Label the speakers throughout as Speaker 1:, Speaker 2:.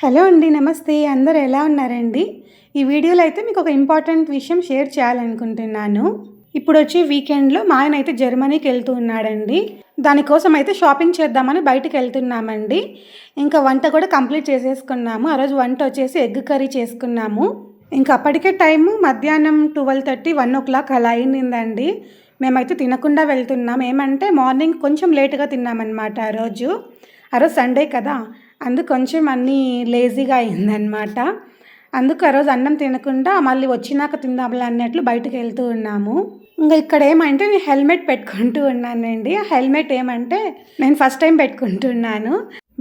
Speaker 1: Hello అండి నమస్తే. అందరు ఎలా ఉన్నారండి? ఈ వీడియోలో అయితే మీకు ఒక ఇంపార్టెంట్ విషయం షేర్ చేయాలనుకుంటున్నాను. ఇప్పుడు వచ్చే వీకెండ్లో మా ఆయన అయితే జర్మనీకి వెళ్తూ ఉన్నాడండి. దానికోసం అయితే షాపింగ్ చేద్దామని బయటకు వెళ్తున్నామండి. ఇంకా వంట కూడా కంప్లీట్ చేసేసుకున్నాము. ఆ రోజు వంట వచ్చేసి ఎగ్ కర్రీ చేసుకున్నాము. ఇంకా అప్పటికే టైము మధ్యాహ్నం twelve thirty one o'clock అలా అయిందండి. మేమైతే తినకుండా వెళ్తున్నాం. ఏమంటే మార్నింగ్ కొంచెం లేట్గా తిన్నామన్నమాట ఆ రోజు. ఆ రోజు సండే కదా. అందుకు కొంచెం అన్నీ లేజీగా అయిందనమాట అందుకు ఆ రోజు అన్నం తినకుండా మళ్ళీ వచ్చినాక తిందాంలే అన్నట్లు బయటకు వెళ్తూ ఉన్నాము. ఇంకా ఇక్కడ ఏమంటే నేను హెల్మెట్ పెట్టుకుంటూ ఉన్నానండి. ఆ హెల్మెట్ ఏమంటే నేను ఫస్ట్ టైం పెట్టుకుంటున్నాను.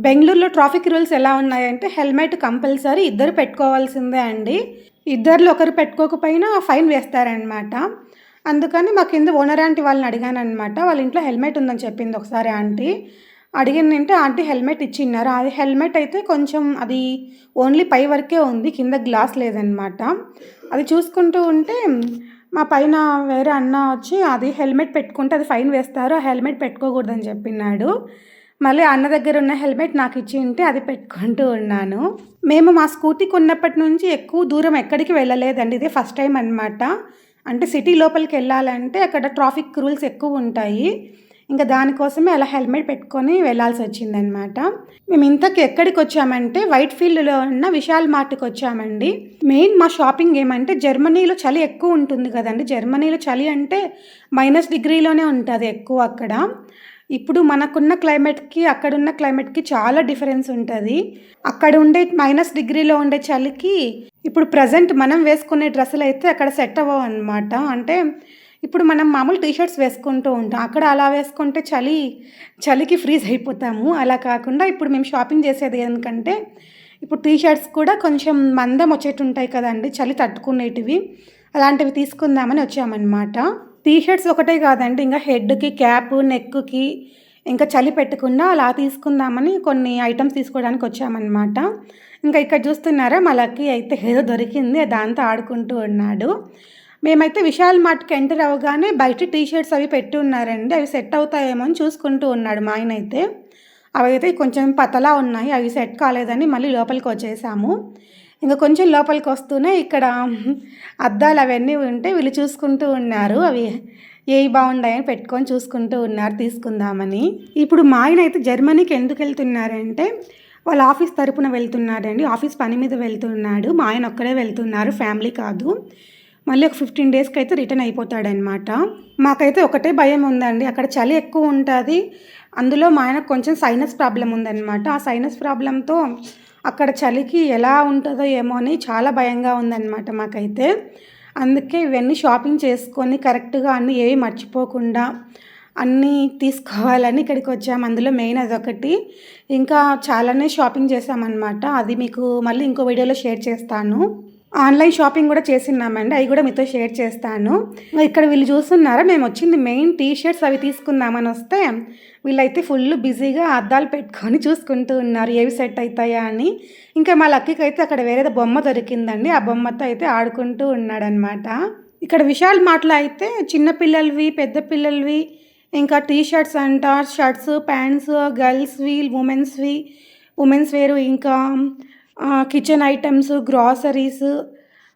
Speaker 1: బెంగళూరులో ట్రాఫిక్ రూల్స్ ఎలా ఉన్నాయంటే హెల్మెట్ కంపల్సరీ ఇద్దరు పెట్టుకోవాల్సిందే అండి. ఇద్దరిలో ఒకరు పెట్టుకోకపోయినా ఫైన్ వేస్తారనమాట అందుకని మా కింద ఓనర్ ఆంటీ వాళ్ళని అడిగాను అనమాట వాళ్ళ ఇంట్లో హెల్మెట్ ఉందని చెప్పింది ఒకసారి ఆంటీ. అడిగిందంటే ఆంటీ హెల్మెట్ ఇచ్చిన్నారు? అది హెల్మెట్ అయితే కొంచెం అది ఓన్లీ పై వరకే ఉంది కింద గ్లాస్ లేదనమాట అది చూసుకుంటూ ఉంటే మా పైన వేరే అన్న వచ్చి అది హెల్మెట్ పెట్టుకుంటే అది ఫైన్ వేస్తారు ఆ హెల్మెట్ పెట్టుకోకూడదని చెప్పినాడు మళ్ళీ అన్న దగ్గర ఉన్న హెల్మెట్ నాకు ఇచ్చి ఉంటే అది పెట్టుకుంటూ ఉన్నాను. మేము మా స్కూటీకి ఉన్నప్పటి నుంచి ఎక్కువ దూరం ఎక్కడికి వెళ్ళలేదండి ఇదే ఫస్ట్ టైం అనమాట అంటే సిటీ లోపలికి వెళ్ళాలంటే అక్కడ ట్రాఫిక్ రూల్స్ ఎక్కువ ఉంటాయి. ఇంకా దానికోసమే అలా హెల్మెట్ పెట్టుకొని వెళ్ళాల్సి వచ్చిందనమాట మేము ఇంతకు ఎక్కడికి వచ్చామంటే వైట్ ఫీల్డ్లో ఉన్న విశాల్ మార్ట్కి వచ్చామండి. మెయిన్ మా షాపింగ్ ఏమంటే జర్మనీలో చలి ఎక్కువ ఉంటుంది కదండి. జర్మనీలో చలి అంటే మైనస్ డిగ్రీలోనే ఉంటుంది ఎక్కువ అక్కడ. ఇప్పుడు మనకున్న క్లైమేట్కి అక్కడున్న క్లైమేట్కి చాలా డిఫరెన్స్ ఉంటుంది. అక్కడ ఉండే మైనస్ డిగ్రీలో ఉండే చలికి ఇప్పుడు ప్రజెంట్ మనం వేసుకునే డ్రెస్సులు అయితే అక్కడ సెట్ అవ్వవు అనమాట అంటే ఇప్పుడు మనం మామూలు టీ షర్ట్స్ వేసుకుంటూ ఉంటాం. అక్కడ అలా వేసుకుంటే చలి చలికి ఫ్రీజ్ అయిపోతాము. అలా కాకుండా ఇప్పుడు మేము షాపింగ్ చేసేది ఎందుకంటే ఇప్పుడు టీషర్ట్స్ కూడా కొంచెం మందం వచ్చేట్టు ఉంటాయి కదండి. చలి తట్టుకునేటివి. అలాంటివి తీసుకుందామని వచ్చామన్నమాట. టీషర్ట్స్ ఒకటే కాదండి. ఇంకా హెడ్కి క్యాప్ నెక్కి ఇంకా చలి పెట్టకుండా అలా తీసుకుందామని కొన్ని ఐటమ్స్ తీసుకోవడానికి వచ్చామన్నమాట. ఇంకా ఇక్కడ చూస్తున్నారా మా లక్కీ అయితే ఏదో దొరికింది. దాంతో ఆడుకుంటూ ఉన్నాడు. మేమైతే విశాల్ మార్ట్కి ఎంటర్ అవ్వగానే బయట టీ షర్ట్స్ అవి పెట్టి ఉన్నారండి. అవి సెట్ అవుతాయేమో అని చూసుకుంటూ ఉన్నాడు మా ఆయన అయితే. అవి అయితే కొంచెం పతలా ఉన్నాయి. అవి సెట్ కాలేదని మళ్ళీ లోపలికి వచ్చేసాము. ఇంకా కొంచెం లోపలికి వస్తూనే ఇక్కడ అద్దాలు అవన్నీ ఉంటే వీళ్ళు చూసుకుంటూ ఉన్నారు. అవి ఏవి బాగున్నాయని పెట్టుకొని చూసుకుంటూ ఉన్నారు. తీసుకుందామని. ఇప్పుడు మా ఆయన అయితే జర్మనీకి ఎందుకు వెళ్తున్నారంటే వాళ్ళ ఆఫీస్ తరపున వెళ్తున్నారండి ఆఫీస్ పని మీద వెళ్తున్నాడు. మా ఆయన ఒక్కడే వెళ్తున్నారు. ఫ్యామిలీ కాదు. మళ్ళీ ఒక ఫిఫ్టీన్ డేస్కి అయితే రిటర్న్ అయిపోతాడనమాట మాకైతే ఒకటే భయం ఉందండి. అక్కడ చలి ఎక్కువ ఉంటుంది. అందులో మా ఆయనకు కొంచెం సైనస్ ప్రాబ్లం ఉందన్నమాట. ఆ సైనస్ ప్రాబ్లంతో అక్కడ చలికి ఎలా ఉంటుందో ఏమో అని చాలా భయంగా ఉందన్నమాట మాకైతే. అందుకే ఇవన్నీ షాపింగ్ చేసుకొని కరెక్ట్గా అన్నీ ఏవి మర్చిపోకుండా అన్నీ తీసుకోవాలని ఇక్కడికి వచ్చాము అందులో మెయిన్ అదొకటి. ఇంకా చాలానే షాపింగ్ చేసామన్నమాట అది మీకు మళ్ళీ ఇంకో వీడియోలో షేర్ చేస్తాను. ఆన్లైన్ షాపింగ్ కూడా చేసిన్నామండి. అవి కూడా మీతో షేర్ చేస్తాను. ఇక్కడ వీళ్ళు చూస్తున్నారా మేము వచ్చింది మెయిన్ టీ షర్ట్స్ అవి తీసుకుందామని వస్తే వీళ్ళైతే ఫుల్ బిజీగా అద్దాలు పెట్టుకొని చూసుకుంటూ ఉన్నారు. ఏవి సెట్ అవుతాయా అని. ఇంకా మా లక్కీకి అయితే అక్కడ వేరేదో బొమ్మ దొరికిందండి. ఆ బొమ్మతో అయితే ఆడుకుంటూ ఉన్నాడనమాట ఇక్కడ విశాల్ మాటలు అయితే చిన్నపిల్లలవి పెద్ద పిల్లలవి ఇంకా టీ షర్ట్స్ అంట షర్ట్స్ ప్యాంట్స్ గర్ల్స్వి ఉమెన్స్వి ఉమెన్స్ వేరు ఇంకా కిచెన్ ఐటమ్స్ గ్రాసరీస్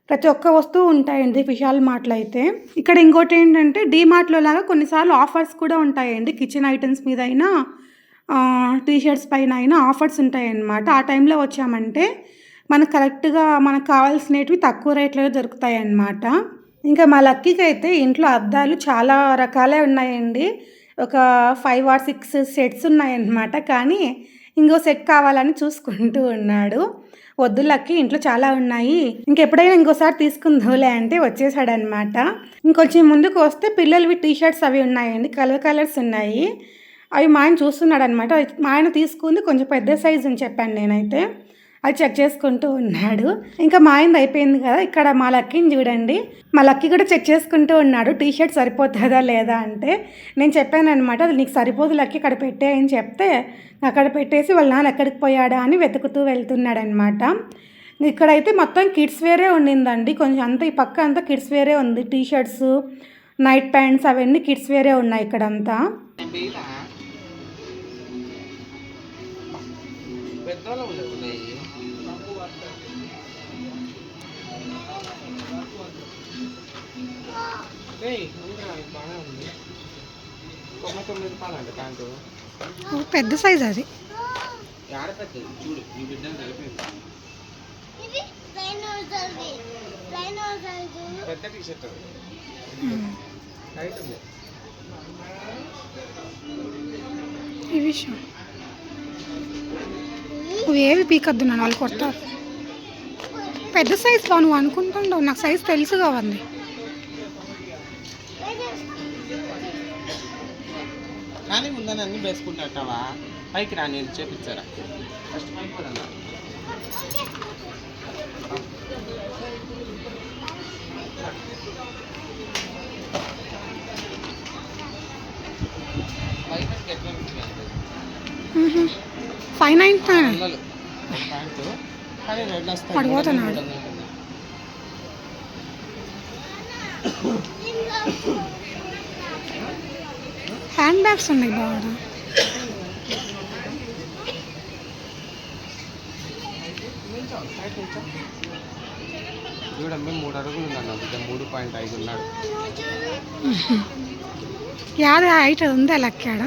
Speaker 1: ప్రతి ఒక్క వస్తువు ఉంటాయండి విశాల్ మార్ట్లో అయితే. ఇక్కడ ఇంకోటి ఏంటంటే డీ మార్ట్లో లాగా కొన్నిసార్లు ఆఫర్స్ కూడా ఉంటాయండి. కిచెన్ ఐటమ్స్ మీద అయినా టీషర్ట్స్ పైన అయినా ఆఫర్స్ ఉంటాయన్నమాట. ఆ టైంలో వచ్చామంటే మనకు కరెక్ట్గా మనకు కావాల్సినవి తక్కువ రేట్లో దొరుకుతాయి అన్నమాట ఇంకా మా లక్కీకి అయితే ఇంట్లో అద్దాలు చాలా రకాలే ఉన్నాయండి. ఒక ఫైవ్ ఆర్ సిక్స్ సెట్స్ ఉన్నాయన్నమాట. కానీ ఇంకో సెట్ కావాలని చూసుకుంటూ ఉన్నాడు. పొద్దులకి ఇంట్లో చాలా ఉన్నాయి. ఇంకెప్పుడైనా ఇంకోసారి తీసుకుందోలే అంటే వచ్చేసాడనమాట. ఇంకొంచెం ముందుకు వస్తే పిల్లలవి టీ షర్ట్స్ అవి ఉన్నాయండి. కలర్ కలర్స్ ఉన్నాయి. అవి మా ఆయన చూస్తున్నాడు అనమాట మా ఆయన తీసుకుంది. కొంచెం పెద్ద సైజు అని చెప్పాను నేనైతే. అది చెక్ చేసుకుంటూ ఉన్నాడు. ఇంకా మా ఆయన అయిపోయింది కదా ఇక్కడ మా లక్కీని చూడండి. మా లక్కీ కూడా చెక్ చేసుకుంటూ ఉన్నాడు టీ షర్ట్ సరిపోతుందా లేదా అంటే. నేను చెప్పాను అనమాట అది నీకు సరిపోదు లక్కీ ఇక్కడ పెట్టే అని చెప్తే అక్కడ పెట్టేసి వాళ్ళ నాన్న ఎక్కడికి పోయాడా అని వెతుకుతూ వెళ్తున్నాడనమాట ఇక్కడైతే మొత్తం కిడ్స్ వేరే ఉండిందండి. కొంచెం అంతా ఈ పక్క అంతా కిడ్స్ వేరే ఉంది. టీ షర్ట్స్ నైట్ ప్యాంట్స్ అవన్నీ కిడ్స్ వేరే ఉన్నాయి ఇక్కడంతా. పెద్ద పెద్ద సైజ్ అది.
Speaker 2: పెద్ద టీ షర్ట్ అది.
Speaker 1: ఉమ్.
Speaker 2: టైట్ ఉంది.
Speaker 1: ఈ విషయం. నువ్వు ఏవి పీకద్దు నన్ను వాళ్ళు కొడతారు. పెద్ద సైజ్ బా నువ్వు అనుకుంటుండవు. నాకు సైజ్ తెలుసు కావండి.
Speaker 2: కానీ అన్ని వేసుకుంటావా పైకి రా నేను చేపించారా ఫస్ట్ పైకి
Speaker 1: ఫైవ్ నైన్ పడిపోతున్నాడు. హ్యాండ్ బ్యాగ్స్ ఉన్నాయి బాగా
Speaker 2: చూడండి మూడు అడుగులు ఉన్నాను మూడు పాయింట్ ఐదు ఉన్నాడు.
Speaker 1: యాది హైట్ ఉందా లెక్కాడ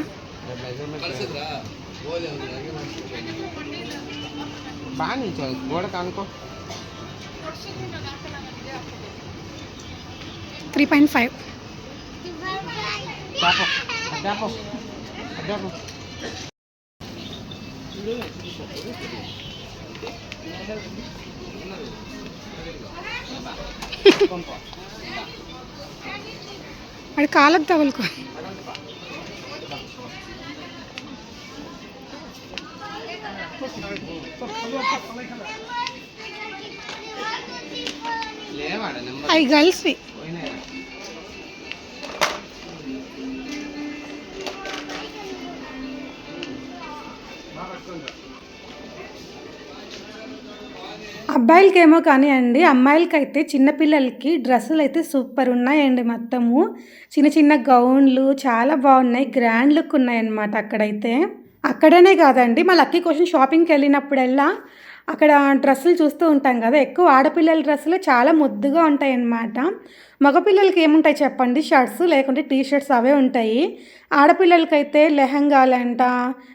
Speaker 2: బాగా నిల్చోవాలి గోడ కానుకో
Speaker 1: త్రీ పాయింట్ ఫైవ్.
Speaker 2: అడ్డాపో అడ్డాపో
Speaker 1: అది కాలకు తగులుకో.
Speaker 2: లేవాడ నెంబర్
Speaker 1: అవి గర్ల్స్వి అబ్బాయిలకేమో కానీ అండి అమ్మాయిలకైతే చిన్నపిల్లలకి డ్రెస్సులు అయితే సూపర్ ఉన్నాయండి మొత్తము. చిన్న చిన్న గౌన్లు చాలా బాగున్నాయి గ్రాండ్ లుక్ ఉన్నాయన్నమాట అక్కడైతే. అక్కడనే కాదండి మా లక్కీ కోసం షాపింగ్కి వెళ్ళినప్పుడల్లా అక్కడ డ్రెస్సులు చూస్తూ ఉంటాం కదా ఎక్కువ ఆడపిల్లల డ్రెస్సులు చాలా ముద్దుగా ఉంటాయి అన్నమాట మగపిల్లలకి ఏముంటాయి చెప్పండి షర్ట్స్ లేకుంటే టీ షర్ట్స్ అవే ఉంటాయి. ఆడపిల్లలకైతే లెహంగాలంట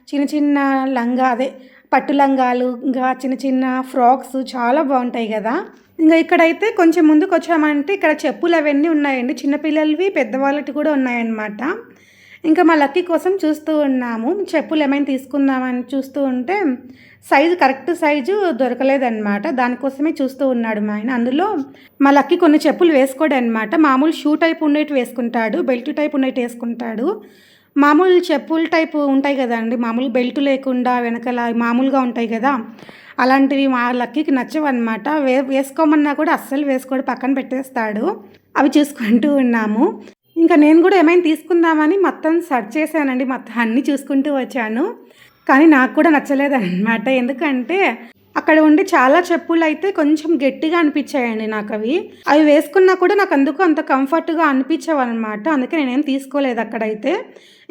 Speaker 1: చిన్న చిన్న లంగా అదే పట్టు లంగాలు ఇంకా చిన్న చిన్న ఫ్రాక్స్ చాలా బాగుంటాయి కదా. ఇంకా ఇక్కడైతే కొంచెం ముందుకు వచ్చామంటే ఇక్కడ చెప్పులు అవన్నీ ఉన్నాయండి. చిన్నపిల్లలవి పెద్దవాళ్ళకి కూడా ఉన్నాయన్నమాట. ఇంకా మా లక్కీ కోసం చూస్తూ ఉన్నాము. చెప్పులు ఏమైనా తీసుకుందామని చూస్తూ ఉంటే సైజు కరెక్ట్ సైజు దొరకలేదన్నమాట. దానికోసమే చూస్తూ ఉన్నాడు మా ఆయన. అందులో మా లక్కీ కొన్ని చెప్పులు వేసుకోడు అనమాట మామూలు షూ టైప్ ఉండేటి వేసుకుంటాడు బెల్ట్ టైప్ ఉండేటి వేసుకుంటాడు. మామూలు చెప్పుల టైప్ ఉంటాయి కదండి మామూలు బెల్ట్ లేకుండా వెనకాల మామూలుగా ఉంటాయి కదా. అలాంటివి మా లక్కీకి నచ్చవన్నమాట. వే వేసుకోమన్నా కూడా అస్సలు వేసుకోడు. పక్కన పెట్టేస్తాడు. అవి చూసుకుంటూ ఉన్నాము. ఇంకా నేను కూడా ఏమైనా తీసుకుందామని మొత్తం సెర్చ్ చేశానండి. మొత్తం అన్నీ చూసుకుంటూ వచ్చాను. కానీ నాకు కూడా నచ్చలేదన్నమాట. ఎందుకంటే అక్కడ ఉండి చాలా చెప్పులు అయితే కొంచెం గట్టిగా అనిపించాయండి నాకు అవి. అవి వేసుకున్నా కూడా నాకు అందుకు అంత కంఫర్ట్గా అనిపించవన్నమాట. అందుకే నేనేం తీసుకోలేదు అక్కడైతే.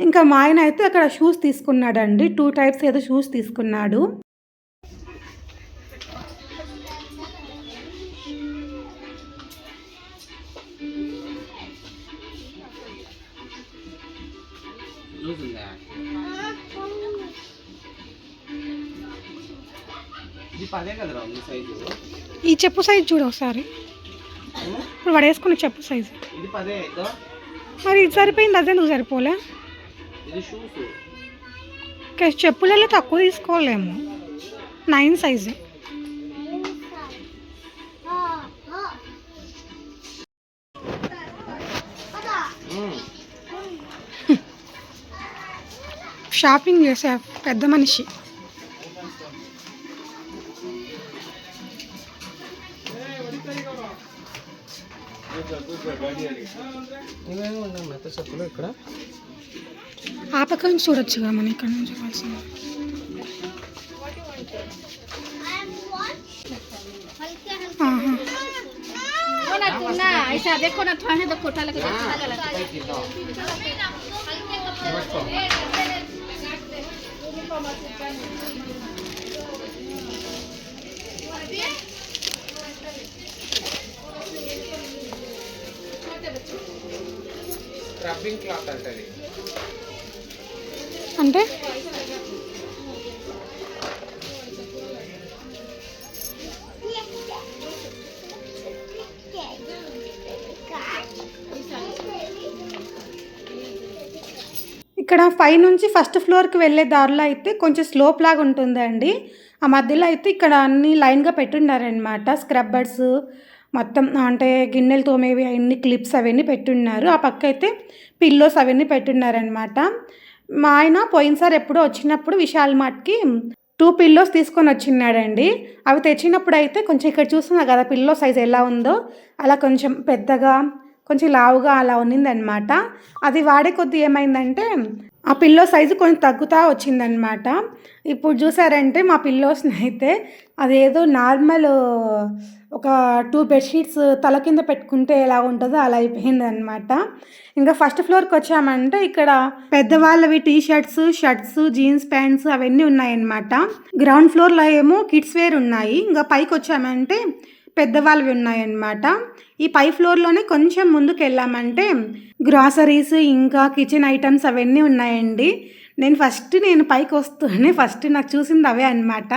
Speaker 1: ఇంకా మా ఆయన అయితే అక్కడ షూస్ తీసుకున్నాడండి. టూ టైప్స్ ఏదో షూస్ తీసుకున్నాడు. ఈ చెప్పు సైజు చూడు ఒకసారి. ఇప్పుడు వాడు వేసుకున్న చెప్పు సైజు మరి ఇది సరిపోయింది? అదే నువ్వు సరిపోలే.
Speaker 2: ఇది షూస్
Speaker 1: చెప్పులలో తక్కువ తీసుకోలేము నైన్ సైజు షాపింగ్ చేసే పెద్ద మనిషి.
Speaker 2: ఇవేమో ఉన్నాయి? మెత్త చెప్పులు ఇక్కడ?
Speaker 1: ఆ పక్క నుంచి చూడొచ్చుగా మనం ఇక్కడ నుంచి చూడాల్సింది ఆహా.
Speaker 3: ना तू ना ऐसा देखो ना थोड़ा तो खोटा लगे
Speaker 2: పైకి ఇద్దాం. పట్టుకో. రబ్బింగ్ క్లాత్ అంటది
Speaker 1: అంటే ఇక్కడ పై నుంచి ఫస్ట్ ఫ్లోర్కి వెళ్ళే దారిలో అయితే కొంచెం స్లోప్ లాగా ఉంటుందండి. ఆ మధ్యలో అయితే ఇక్కడ అన్ని లైన్గా పెట్టున్నారనమాట స్క్రబ్బర్స్ మొత్తం అంటే గిన్నెలు తోమేవి అన్ని క్లిప్స్ అవన్నీ పెట్టున్నారు. ఆ పక్క అయితే పిల్లోస్ అవన్నీ పెట్టున్నారనమాట మా ఆయన పోయినసారి ఎప్పుడో వచ్చినప్పుడు విశాల్ మార్ట్కి టూ పిల్లోస్ తీసుకొని వచ్చిన్నాడండి. అవి తెచ్చినప్పుడు అయితే కొంచెం ఇక్కడ చూస్తున్నా కదా పిల్లో సైజ్ ఎలా ఉందో. అలా కొంచెం పెద్దగా కొంచెం లావుగా అలా ఉన్నిందనమాట. అది వాడే కొద్దీ ఏమైందంటే ఆ పిల్లో సైజు కొంచెం తగ్గుతా వచ్చిందనమాట. ఇప్పుడు చూసారంటే మా పిల్లోస్ని అయితే అదేదో నార్మల్ ఒక టూ బెడ్షీట్స్ తల కింద పెట్టుకుంటే ఎలా ఉంటుందో అలా అయిపోయింది అనమాట ఇంకా ఫస్ట్ ఫ్లోర్కి వచ్చామంటే ఇక్కడ పెద్దవాళ్ళవి T shirts shirts jeans pants అవన్నీ ఉన్నాయన్నమాట. గ్రౌండ్ ఫ్లోర్లో ఏమో కిడ్స్ వేర్ ఉన్నాయి. ఇంకా పైకి వచ్చామంటే పెద్దవాళ్ళవి ఉన్నాయన్నమాట. ఈ పై ఫ్లోర్లోనే కొంచెం ముందుకు వెళ్ళామంటే గ్రాసరీస్ ఇంకా కిచెన్ ఐటమ్స్ అవన్నీ ఉన్నాయండి. నేను ఫస్ట్ నేను పైకి వస్తూనే ఫస్ట్ నాకు చూసింది అవే అనమాట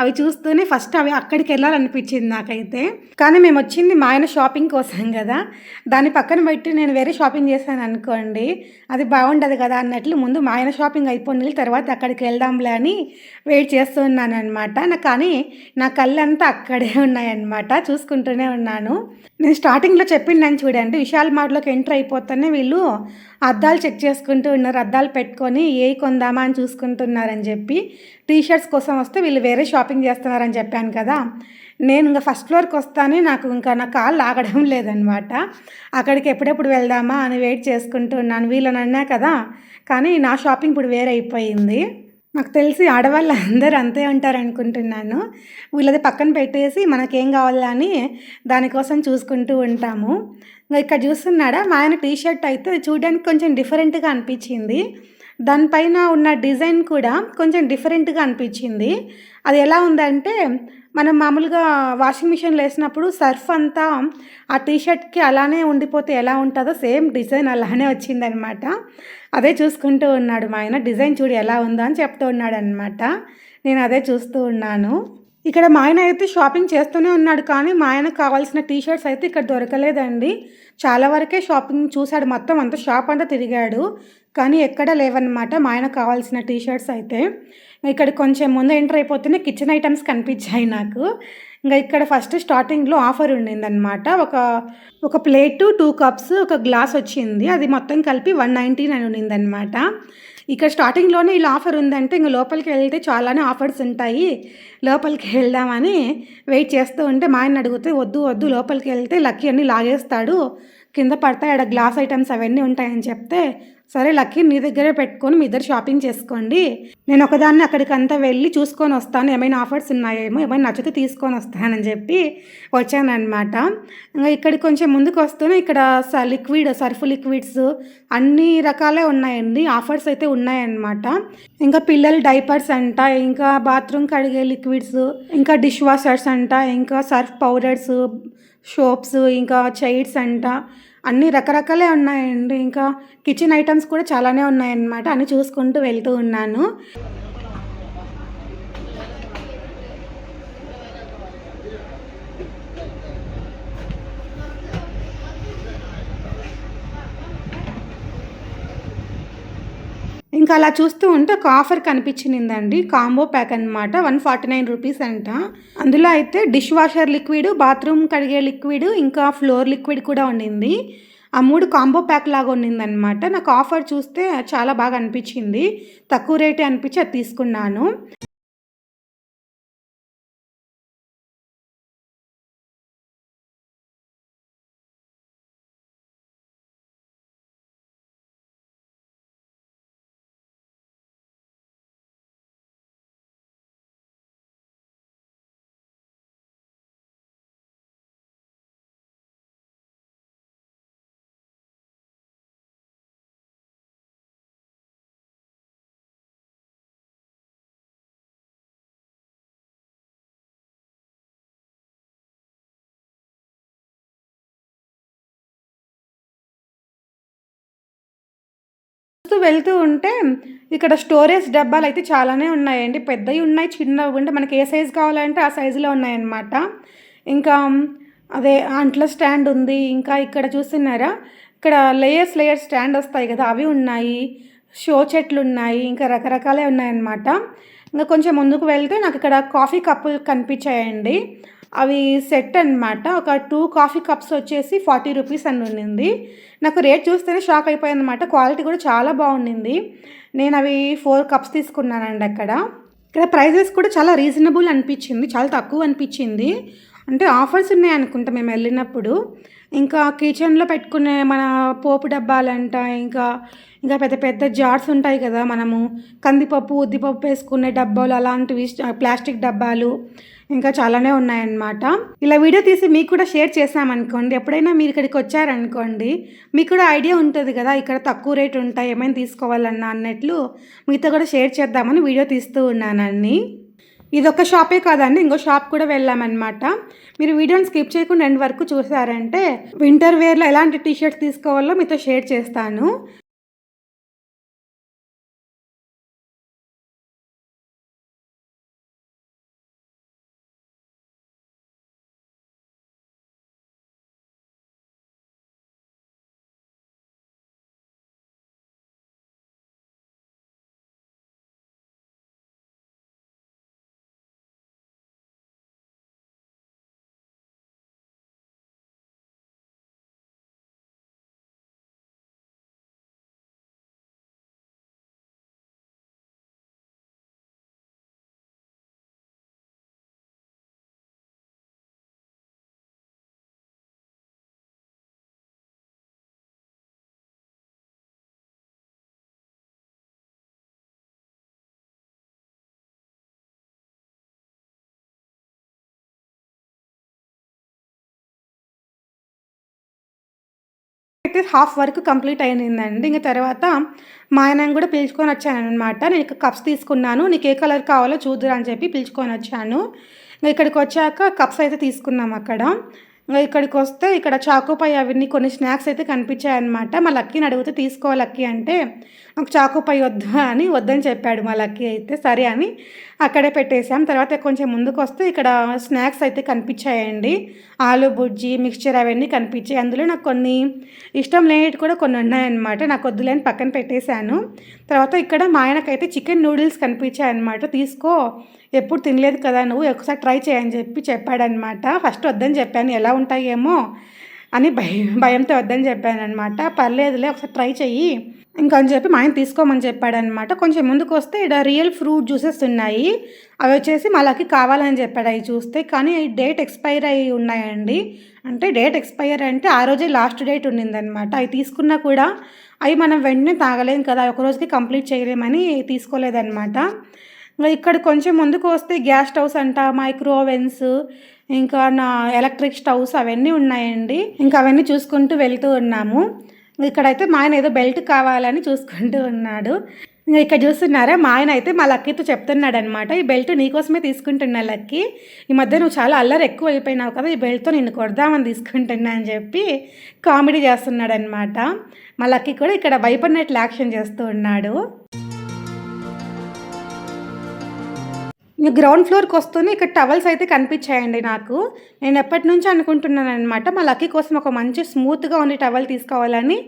Speaker 1: అవి చూస్తూనే ఫస్ట్ అవి అక్కడికి వెళ్ళాలనిపించింది నాకైతే. కానీ మేము వచ్చింది మా ఆయన షాపింగ్ కోసం కదా. దాన్ని పక్కన పెట్టి నేను వేరే షాపింగ్ చేశాను అనుకోండి అది బాగుండదు కదా అన్నట్లు ముందు మా ఆయన షాపింగ్ అయిపోయిన తర్వాత అక్కడికి వెళ్దాంలే అని వెయిట్ చేస్తున్నాను అనమాట నా కానీ నా కళ్ళంతా అక్కడే ఉన్నాయన్నమాట చూసుకుంటూనే ఉన్నాను. నేను స్టార్టింగ్లో చెప్పిందని చూడండి విశాల్ మార్ట్లోకి ఎంటర్ అయిపోతేనే వీళ్ళు అద్దాలు చెక్ చేసుకుంటూ ఉన్నారు. అద్దాలు పెట్టుకొని ఏ కొందామా అని చూసుకుంటున్నారని చెప్పి టీ షర్ట్స్ కోసం వస్తే వీళ్ళు వేరే షాపింగ్ చేస్తున్నారని చెప్పాను కదా. నేను ఇంకా ఫస్ట్ ఫ్లోర్కి వస్తానే నాకు ఇంకా నా కాళ్ళు ఆగడం లేదనమాట అక్కడికి ఎప్పుడెప్పుడు వెళ్దామా అని వెయిట్ చేసుకుంటూ ఉన్నాను. వీళ్ళని అన్నా కదా. కానీ నా షాపింగ్ ఇప్పుడు వేరే అయిపోయింది. నాకు తెలిసి ఆడవాళ్ళు అందరూ అంతే ఉంటారు అనుకుంటున్నాను. వీళ్ళది పక్కన పెట్టేసి మనకేం కావాలని దానికోసం చూసుకుంటూ ఉంటాము. ఇక్కడ చూస్తున్నాడా మా ఆయన టీ షర్ట్ అయితే చూడడానికి కొంచెం డిఫరెంట్గా అనిపించింది. దానిపైన ఉన్న డిజైన్ కూడా కొంచెం డిఫరెంట్గా అనిపించింది. అది ఎలా ఉందంటే మనం మామూలుగా వాషింగ్ మిషన్లో వేసినప్పుడు సర్ఫ్ అంతా ఆ టీ షర్ట్కి అలానే ఉండిపోతే ఎలా ఉంటుందో సేమ్ డిజైన్ అలానే వచ్చిందనమాట. అదే చూసుకుంటూ ఉన్నాడు మా ఆయన. డిజైన్ చూడు ఎలా ఉందో అని చెప్తూ ఉన్నాడు అనమాట నేను అదే చూస్తూ ఉన్నాను. ఇక్కడ మా ఆయన అయితే షాపింగ్ చేస్తూనే ఉన్నాడు కానీ మా ఆయనకు కావాల్సిన టీ షర్ట్స్ అయితే ఇక్కడ దొరకలేదండి. చాలా వరకే షాపింగ్ చూశాడు మొత్తం అంతా షాప్ అంతా తిరిగాడు. కానీ ఎక్కడ లేవన్నమాట మా ఆయన కావాల్సిన టీ షర్ట్స్ అయితే ఇక్కడ కొంచెం ముందు ఎంటర్ అయిపోతేనే కిచెన్ ఐటమ్స్ కనిపించాయి నాకు. ఇంకా ఇక్కడ ఫస్ట్ స్టార్టింగ్లో ఆఫర్ ఉండిందనమాట ఒక ఒక ప్లేటు టూ కప్స్ ఒక గ్లాస్ వచ్చింది. అది మొత్తం కలిపి వన్ నైంటీ నైన్ ఉండిందనమాట ఇక్కడ స్టార్టింగ్లోనే ఇలా ఆఫర్ ఉందంటే ఇంక లోపలికి వెళ్తే చాలానే ఆఫర్స్ ఉంటాయి. లోపలికి వెళ్దామని వెయిట్ చేస్తూ ఉంటే మా ఆయన అడిగితే వద్దు వద్దు లోపలికి వెళ్తే లక్కీ అన్నీ లాగేస్తాడు. కింద పడతాయి ఆడ గ్లాస్ ఐటమ్స్ అవన్నీ ఉంటాయని చెప్తే సరే లక్కీ నీ దగ్గరే పెట్టుకొని మీ ఇద్దరు షాపింగ్ చేసుకోండి. నేను ఒకదాన్ని అక్కడికంతా వెళ్ళి చూసుకొని వస్తాను. ఏమైనా ఆఫర్స్ ఉన్నాయేమో ఏమైనా నచ్చితే తీసుకొని వస్తానని చెప్పి వచ్చానమాట ఇంకా ఇక్కడ కొంచెం ముందుకు వస్తూనే ఇక్కడ స లిక్విడ్ సర్ఫ్ లిక్విడ్స్ అన్ని రకాలే ఉన్నాయండి. ఆఫర్స్ అయితే ఉన్నాయన్నమాట. ఇంకా పిల్లల డైపర్స్ అంట ఇంకా బాత్రూమ్ కడిగే లిక్విడ్స్ ఇంకా డిష్ వాషర్స్ అంట ఇంకా సర్ఫ్ పౌడర్స్ షోప్స్ ఇంకా చైర్స్ అంట. అన్ని రకరకాలే ఉన్నాయండి. ఇంకా కిచెన్ ఐటమ్స్ కూడా చాలానే ఉన్నాయన్నమాట అన్ని చూసుకుంటూ వెళ్తూ ఉన్నాను. ఇంకా అలా చూస్తూ ఉంటే ఒక ఆఫర్ కనిపించిందండి కాంబో ప్యాక్ అనమాట వన్ ఫార్టీ నైన్ రూపీస్ అంట. అందులో అయితే డిష్ వాషర్ లిక్విడ్ బాత్రూమ్ కడిగే లిక్విడ్ ఇంకా ఫ్లోర్ లిక్విడ్ కూడా ఉండింది. ఆ మూడు కాంబో ప్యాక్ లాగా ఉన్నిందనమాట నాకు ఆఫర్ చూస్తే చాలా బాగా అనిపించింది. తక్కువ రేటే అనిపించి అది తీసుకున్నాను. చూస్తూ వెళ్తూ ఉంటే ఇక్కడ స్టోరేజ్ డబ్బాలు అయితే చాలానే ఉన్నాయండి. పెద్దవి ఉన్నాయి చిన్నవి ఉంటే మనకి ఏ సైజు కావాలంటే ఆ సైజులో ఉన్నాయన్నమాట. ఇంకా అదే అంట్ల స్టాండ్ ఉంది. ఇంకా ఇక్కడ చూస్తున్నారా? ఇక్కడ లేయర్స్ లేయర్స్ స్టాండ్ వస్తాయి కదా అవి ఉన్నాయి. షో చెట్లు ఉన్నాయి. ఇంకా రకరకాలే ఉన్నాయన్నమాట. ఇంకా కొంచెం ముందుకు వెళ్తే నాకు ఇక్కడ కాఫీ కప్పులు కనిపించాయండి. అవి సెట్ అన్నమాట. ఒక టూ కాఫీ కప్స్ వచ్చేసి ఫార్టీ రూపీస్ అని ఉండింది నాకు రేట్ చూస్తేనే షాక్ అయిపోయింది అనమాట క్వాలిటీ కూడా చాలా బాగుండింది. నేను అవి ఫోర్ కప్స్ తీసుకున్నానండి అక్కడ. ఇక్కడ ప్రైజెస్ కూడా చాలా రీజనబుల్ అనిపించింది. చాలా తక్కువ అనిపించింది. అంటే ఆఫర్స్ ఉన్నాయి అనుకుంటా మేము వెళ్ళినప్పుడు. ఇంకా కిచెన్లో పెట్టుకునే మన పోపు డబ్బాలంట ఇంకా ఇంకా పెద్ద పెద్ద జార్స్ ఉంటాయి కదా మనము. కందిపప్పు ఉద్దిపప్పు వేసుకునే డబ్బాలు అలాంటివి ప్లాస్టిక్ డబ్బాలు ఇంకా చాలానే ఉన్నాయన్నమాట. ఇలా వీడియో తీసి మీకు కూడా షేర్ చేసామనుకోండి ఎప్పుడైనా మీరు ఇక్కడికి వచ్చారనుకోండి మీకు కూడా ఐడియా ఉంటుంది కదా ఇక్కడ తక్కువ రేట్ ఉంటాయి ఏమైనా తీసుకోవాలన్నా అన్నట్లు మీతో కూడా షేర్ చేద్దామని వీడియో తీస్తూ ఉన్నానండి. ఇదొక షాపే కాదండి ఇంకో షాప్ కూడా వెళ్ళామన్నమాట. మీరు వీడియోని స్కిప్ చేయకుండా ఎండ్ వరకు చూసారంటే వింటర్ వేర్లో ఎలాంటి టీషర్ట్స్ తీసుకోవాలో మీతో షేర్ చేస్తాను. అయితే హాఫ్ వర్క్ కంప్లీట్ అయిందండి ఇంకా తర్వాత మా ఆయన కూడా పిలుచుకొని వచ్చాను అనమాట నేను కప్స్ తీసుకున్నాను. నీకు ఏ కలర్ కావాలో చూద్దురా అని చెప్పి పిలుచుకొని వచ్చాను. ఇంకా ఇక్కడికి వచ్చాక కప్స్ అయితే తీసుకున్నాం అక్కడ. ఇంకా ఇక్కడికి వస్తే ఇక్కడ చాకోపై అవన్నీ కొన్ని స్నాక్స్ అయితే కనిపించాయి అనమాట మా లక్కీని అడిగితే తీసుకో లక్కీ అంటే నాకు చాకోపై వద్దు అని వద్దని చెప్పాడు మా లక్కీ అయితే సరే అని అక్కడే పెట్టేసాం. తర్వాత కొంచెం ముందుకు వస్తే ఇక్కడ స్నాక్స్ అయితే కనిపించాయండి. ఆలు బుజ్జి మిక్స్చర్ అవన్నీ కనిపించాయి. అందులో నాకు కొన్ని ఇష్టం లేనివి కూడా కొన్ని ఉన్నాయన్నమాట. నాకు వద్దులేని పక్కన పెట్టేశాను. తర్వాత ఇక్కడ మా ఆయనకైతే చికెన్ నూడిల్స్ కనిపించాయి అనమాట తీసుకో ఎప్పుడు తినలేదు కదా నువ్వు ఒకసారి ట్రై చేయని చెప్పి చెప్పాడనమాట ఫస్ట్ వద్దని చెప్పాను. ఎలా ఉంటాయేమో అని భయం భయంతో వద్దని చెప్పాను అనమాట పర్లేదులే ఒకసారి ట్రై చెయ్యి. ఇంకా అని చెప్పి మా ఆయన తీసుకోమని చెప్పాడనమాట కొంచెం ముందుకు వస్తే ఇక్కడ రియల్ ఫ్రూట్ జ్యూసెస్ ఉన్నాయి. అవి వచ్చేసి మళ్ళాకి కావాలని చెప్పాడు. అవి చూస్తే కానీ డేట్ ఎక్స్పైర్ అయి ఉన్నాయండి. అంటే డేట్ ఎక్స్పైర్ అంటే ఆ రోజే లాస్ట్ డేట్ ఉండిందనమాట అవి తీసుకున్నా కూడా అవి మనం వెంటనే తాగలేం కదా. ఒక రోజుకి కంప్లీట్ చేయలేమని తీసుకోలేదన్నమాట. ఇక్కడ కొంచెం ముందుకు వస్తే గ్యాస్ స్టవ్స్ అంట మైక్రో ఓవెన్స్ ఇంకా నా ఎలక్ట్రిక్ స్టవ్స్ అవన్నీ ఉన్నాయండి. ఇంకా అవన్నీ చూసుకుంటూ వెళ్తూ ఉన్నాము. ఇక్కడైతే మా ఆయన ఏదో బెల్ట్ కావాలని చూసుకుంటూ ఉన్నాడు. ఇక్కడ చూస్తున్నారా మా ఆయన అయితే మా లక్కీతో చెప్తున్నాడు అనమాట ఈ బెల్ట్ నీకోసమే తీసుకుంటున్నా లక్కీ. ఈ మధ్య నువ్వు చాలా అల్లరి ఎక్కువ అయిపోయినావు కదా ఈ బెల్ట్తో నిన్ను కొడదామని తీసుకుంటున్నా అని చెప్పి కామెడీ చేస్తున్నాడు అనమాట మా లక్కీ కూడా ఇక్కడ భయపడినట్లు యాక్షన్ చేస్తూ ఉన్నాడు. ఇంకా గ్రౌండ్ ఫ్లోర్కి వస్తూనే ఇక్కడ టవల్స్ అయితే కనిపించాయండి నాకు. నేను ఎప్పటి నుంచి అనుకుంటున్నాను అనమాట మా లక్కీ కోసం ఒక మంచి స్మూత్గా ఉండే టవల్ తీసుకోవాలని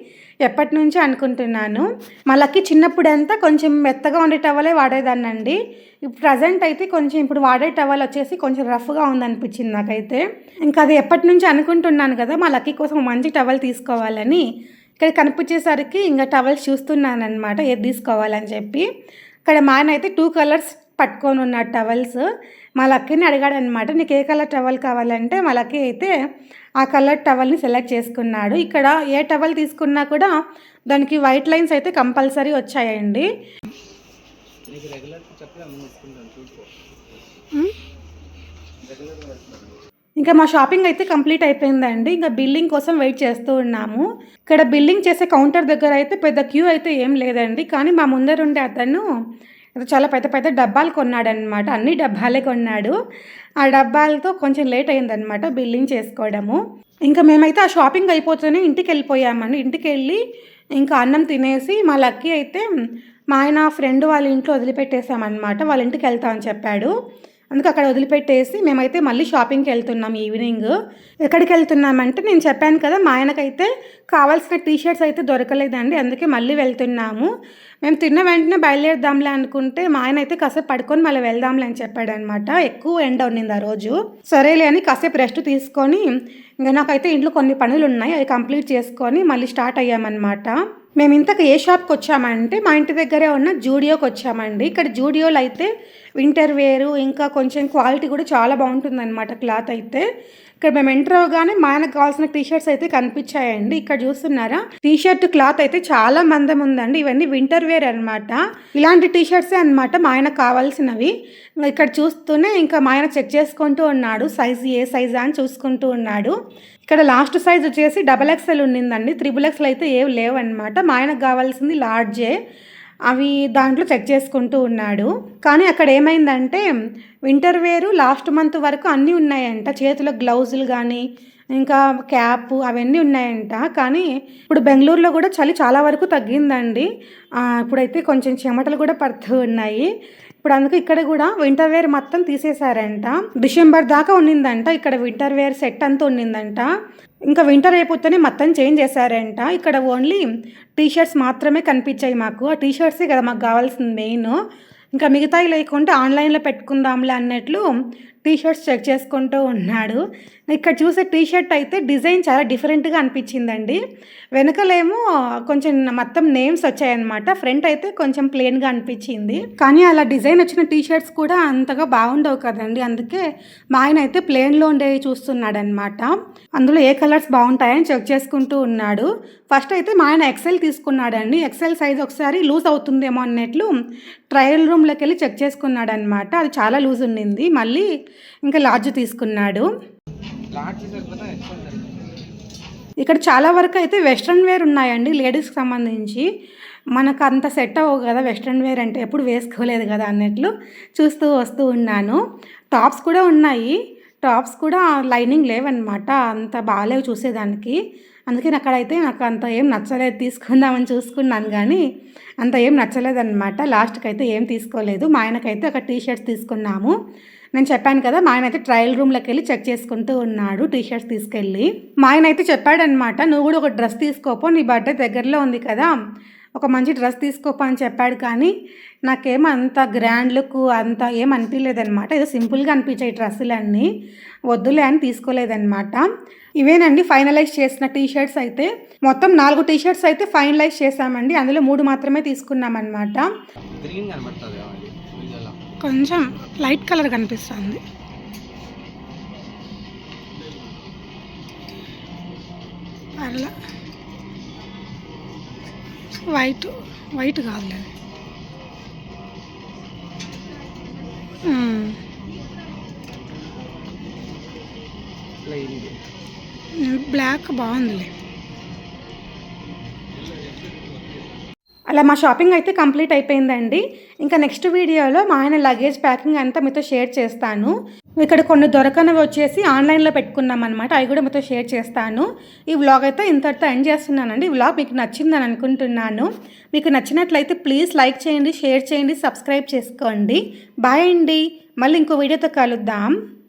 Speaker 1: ఎప్పటి నుంచి అనుకుంటున్నాను. మా లక్కీ చిన్నప్పుడు అంతా కొంచెం మెత్తగా ఉండే టవలే వాడేదాన్నండి. ఇప్పుడు ప్రజెంట్ అయితే కొంచెం ఇప్పుడు వాడే టవల్ వచ్చేసి కొంచెం రఫ్గా ఉందనిపించింది నాకైతే. ఇంకా అది ఎప్పటి నుంచి అనుకుంటున్నాను కదా మా లక్కీ కోసం మంచి టవల్ తీసుకోవాలని. ఇక్కడ కనిపించేసరికి ఇంకా టవల్స్ చూస్తున్నాను అనమాట ఏది తీసుకోవాలని చెప్పి. ఇక్కడ మా ఆయన అయితే టూ కలర్స్ పట్టుకొని ఉన్న టవల్స్ మా లక్కీని అడిగాడు అనమాట నీకు ఏ కలర్ టవల్ కావాలంటే మా లక్కీ అయితే ఆ కలర్ టవల్ని సెలెక్ట్ చేసుకున్నాడు. ఇక్కడ ఏ టవల్ తీసుకున్నా కూడా దానికి వైట్ లైన్స్ అయితే కంపల్సరీ వచ్చాయండి. ఇంకా మా షాపింగ్ అయితే కంప్లీట్ అయిపోయిందండి. ఇంకా బిల్లింగ్ కోసం వెయిట్ చేస్తూ ఉన్నాము. ఇక్కడ బిల్లింగ్ చేసే కౌంటర్ దగ్గర అయితే పెద్ద క్యూ అయితే ఏం లేదండి. కానీ మా ముందర ఉండే అతను చాలా పెద్ద పెద్ద డబ్బాలు కొన్నాడనమాట అన్ని డబ్బాలే కొన్నాడు. ఆ డబ్బాలతో కొంచెం లేట్ అయిందనమాట బిల్లింగ్ చేసుకోవడము. ఇంకా మేమైతే ఆ షాపింగ్ అయిపోతూనే ఇంటికి వెళ్ళిపోయామండి ఇంటికి వెళ్ళి ఇంకా అన్నం తినేసి మా లక్కీ అయితే మా ఆయన ఫ్రెండ్ వాళ్ళ ఇంట్లో వదిలిపెట్టేసామన్నమాట వాళ్ళ ఇంటికి వెళ్తా అని చెప్పాడు. అందుకే అక్కడ వదిలిపెట్టేసి మేమైతే మళ్ళీ షాపింగ్కి వెళ్తున్నాం ఈవినింగ్. ఎక్కడికి వెళ్తున్నామంటే నేను చెప్పాను కదా మా ఆయనకైతే కావాల్సిన టీ షర్ట్స్ అయితే దొరకలేదండి అందుకే మళ్ళీ వెళ్తున్నాము. మేము తిన్న వెంటనే బయలుదేరదాంలే అనుకుంటే మా ఆయన అయితే కాసేపు పడుకొని మళ్ళీ వెళ్దాంలే అని చెప్పాడు అనమాట ఎక్కువ ఎండ ఉండింది ఆ రోజు. సరేలే అని కాసేపు రెస్ట్ తీసుకొని ఇంకా నాకైతే ఇంట్లో కొన్ని పనులు ఉన్నాయి అవి కంప్లీట్ చేసుకొని మళ్ళీ స్టార్ట్ అయ్యామన్నమాట మేము ఇంతకు ఏ షాప్కి వచ్చామంటే మా ఇంటి దగ్గరే ఉన్న జూడియోకి వచ్చామండి. ఇక్కడ జూడియోలో అయితే వింటర్ వేరు ఇంకా కొంచెం క్వాలిటీ కూడా చాలా బాగుంటుందన్నమాట క్లాత్ అయితే. ఇక్కడ మేము ఎంటర్ అవ్వగానే మా ఆయనకు కావాల్సిన టీ షర్ట్స్ అయితే కనిపించాయండి. ఇక్కడ చూస్తున్నారా? టీ షర్ట్ క్లాత్ అయితే చాలా మందం ఉందండి. ఇవన్నీ వింటర్ వేర్ అనమాట ఇలాంటి టీషర్ట్సే అనమాట మా ఆయన కావాల్సినవి. ఇక్కడ చూస్తూనే ఇంకా మా ఆయన చెక్ చేసుకుంటూ ఉన్నాడు. సైజ్ ఏ సైజ్ అని చూసుకుంటూ ఉన్నాడు. ఇక్కడ లాస్ట్ సైజ్ వచ్చేసి డబల్ ఎక్స్ఎల్ ఉండిందండి త్రిబుల్ ఎక్స్ఎల్ అయితే ఏవి లేవు అనమాట మా ఆయనకు కావాల్సింది లార్జే. అవి దాంట్లో చెక్ చేసుకుంటూ ఉన్నాడు. కానీ అక్కడ ఏమైందంటే వింటర్ వేరు లాస్ట్ మంత్ వరకు అన్నీ ఉన్నాయంట. చేతిలో గ్లౌజులు కానీ ఇంకా క్యాప్ అవన్నీ ఉన్నాయంట. కానీ ఇప్పుడు బెంగళూరులో కూడా చలి చాలా వరకు తగ్గిందండి. ఇప్పుడైతే కొంచెం చెమటలు కూడా పడుతూ ఉన్నాయి. ఇప్పుడు అందుకు ఇక్కడ కూడా వింటర్ వేర్ మొత్తం తీసేశారంట. డిసెంబర్ దాకా ఉన్నిందంట. ఇక్కడ వింటర్ వేర్ సెట్ అంతా ఉన్నిందంట. ఇంకా వింటర్ అయిపోతేనే మొత్తం చేంజ్ చేశారంట. ఇక్కడ ఓన్లీ టీషర్ట్స్ మాత్రమే కనిపించాయి మాకు. ఆ టీషర్ట్సే కదా మాకు కావాల్సింది మెయిన్ ఇంకా మిగతాయి లేకుంటే ఆన్లైన్లో పెట్టుకుందాంలే అన్నట్లు టీ షర్ట్స్ చెక్ చేసుకుంటూ ఉన్నాడు. ఇక్కడ చూసే టీ షర్ట్ అయితే డిజైన్ చాలా డిఫరెంట్గా అనిపించిందండి. వెనకలేమో కొంచెం మొత్తం నేమ్స్ వచ్చాయన్నమాట. ఫ్రంట్ అయితే కొంచెం ప్లెయిన్గా అనిపించింది. కానీ అలా డిజైన్ వచ్చిన టీషర్ట్స్ కూడా అంతగా బాగుండవు కదండి. అందుకే మా ఆయన అయితే ప్లెయిన్లో ఉండేవి చూస్తున్నాడనమాట అందులో ఏ కలర్స్ బాగుంటాయని చెక్ చేసుకుంటూ ఉన్నాడు. ఫస్ట్ అయితే మా ఆయన ఎక్సెల్ తీసుకున్నాడండి. ఎక్సెల్ సైజ్ ఒకసారి లూజ్ అవుతుందేమో అన్నట్లు ట్రయల్ రూమ్లోకి వెళ్ళి చెక్ చేసుకున్నాడనమాట అది చాలా లూజ్ ఉండింది. మళ్ళీ ఇంకా లార్జ్ తీసుకున్నాడు. ఇక్కడ చాలా వరకు అయితే వెస్ట్రన్ వేర్ ఉన్నాయండి లేడీస్కి సంబంధించి. మనకు అంత సెట్ అవ్వవు కదా వెస్ట్రన్ వేర్ అంటే ఎప్పుడు వేసుకోలేదు కదా అన్నట్లు చూస్తూ వస్తూ ఉన్నాను. టాప్స్ కూడా ఉన్నాయి. టాప్స్ కూడా లైనింగ్ లేవన్నమాట అంత బాగాలేవు చూసేదానికి. అందుకని అక్కడైతే నాకు అంత ఏం నచ్చలేదు తీసుకుందామని చూసుకున్నాను కానీ అంత ఏం నచ్చలేదన్నమాట. లాస్ట్కి అయితే ఏం తీసుకోలేదు. మా ఆయనకైతే ఒక టీ షర్ట్స్ తీసుకున్నాము. నేను చెప్పాను కదా మా ఆయన అయితే ట్రయల్ రూమ్లోకి వెళ్ళి చెక్ చేసుకుంటూ ఉన్నాడు టీ షర్ట్స్ తీసుకెళ్ళి. మా ఆయన అయితే చెప్పాడనమాట నువ్వు కూడా ఒక డ్రెస్ తీసుకోపో నీ బర్త్డే దగ్గరలో ఉంది కదా ఒక మంచి డ్రెస్ తీసుకోపో అని చెప్పాడు. కానీ నాకేం అంత గ్రాండ్ లుక్ అంత ఏం అనిపించలేదన్నమాట. ఏదో సింపుల్గా అనిపించాయి డ్రెస్సులన్నీ. వద్దులే అని తీసుకోలేదన్నమాట. ఇవేనండి ఫైనలైజ్ చేసిన టీ షర్ట్స్ అయితే. మొత్తం నాలుగు టీ షర్ట్స్ అయితే ఫైనలైజ్ చేసామండి అందులో మూడు మాత్రమే తీసుకున్నామన్నమాట. కొంచెం లైట్ కలర్ కనిపిస్తుంది. అలా వైట్ వైట్ కాదులే బ్లాక్ బాగుందిలే. అలా మా షాపింగ్ అయితే కంప్లీట్ అయిపోయిందండి. ఇంకా నెక్స్ట్ వీడియోలో మా ఆయన లగేజ్ ప్యాకింగ్ అంతా మీతో షేర్ చేస్తాను. ఇక్కడ కొన్ని దొరకనవి వచ్చేసి ఆన్లైన్లో పెట్టుకున్నాం అనమాట అవి కూడా మీతో షేర్ చేస్తాను. ఈ వ్లాగ్ అయితే ఇంతటితో ఎండ్ చేస్తున్నానండి. ఈ వ్లాగ్ మీకు నచ్చిందని అనుకుంటున్నాను. మీకు నచ్చినట్లయితే ప్లీజ్ లైక్ చేయండి షేర్ చేయండి సబ్స్క్రైబ్ చేసుకోండి. బాయ్ అండి. మళ్ళీ ఇంకో వీడియోతో కలుద్దాం.